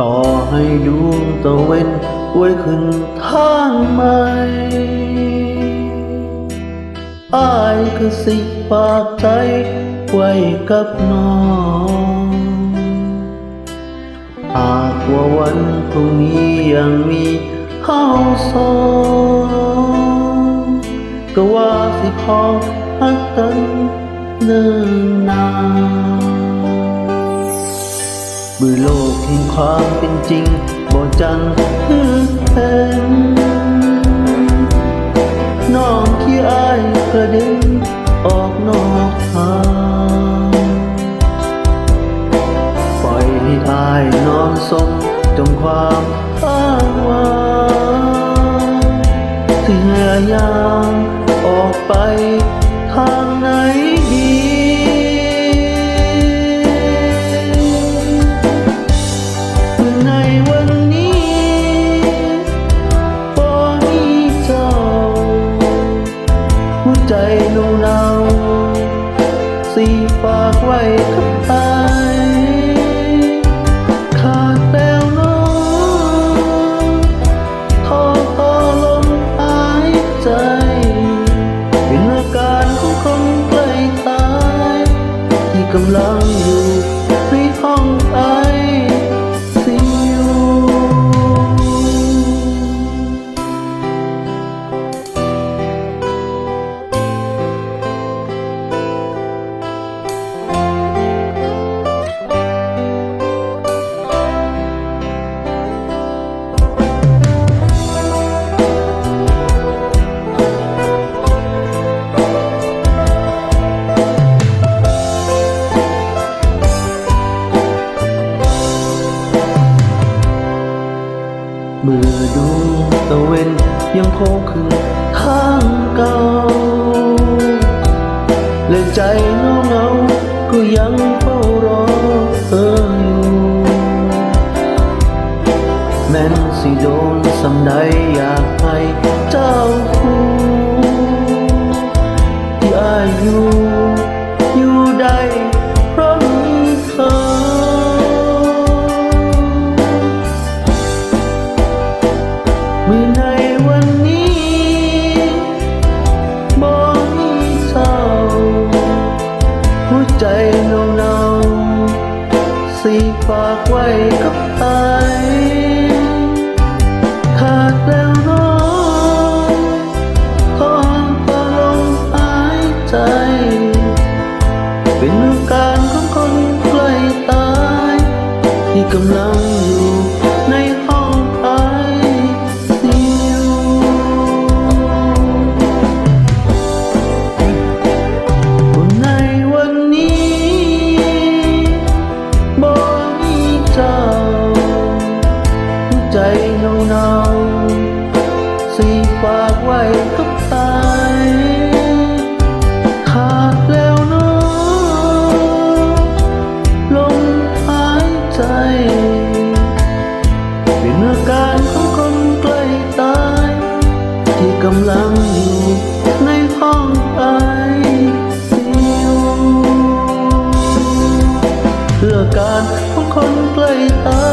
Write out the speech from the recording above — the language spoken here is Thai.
ต่อให้ดวงตะเวนไว้ขึ้นทางใหม่อายคือสิฝากใจไว้กับน้องหากว่าวันพรุ่งนี้ยังมีเฮาสองก็ว่าสิพอฮักกันเนิ่นนาน เมื่อโลกแห่งความเป็นจริงบ่จังคือแทนน้องที่อายกระเด็นออกนอกทางปล่อยให้อายนอนสมจมความอ้างว้างที่พยายามออกไปากไว้กับตายขาดแล้วน้องทอทอลมหายใจเป็นอาการของคนใกล้ตาย ที่กำลังอยู่ มื่อดูตะเวนยังโผล่ขึ้นทางเก่า และใจเงาเงาก็ยังเฝ้ารอเธออยู่แม้นสิโดนสำใดอยากให้เจ้าคู่ที่อายอยู่อยู่ได้ เมื่อในวันนี้บ่มีเจ้าหัวใจหนาวๆสีฝากไว้กับตายขาดแล้วน้องขอพอลมหายใจ เป็นอาการของคนใกล้ตายที่กำลังอยู่ ใจหนาวๆสีฝากไว้กับตายขาดแล้วเน้องลมหายใจ เป็นอาการของคนใกล้ตาย ที่กำลังอยู่ในห้องไอซียูเพื่อการของคนใกล้ตาย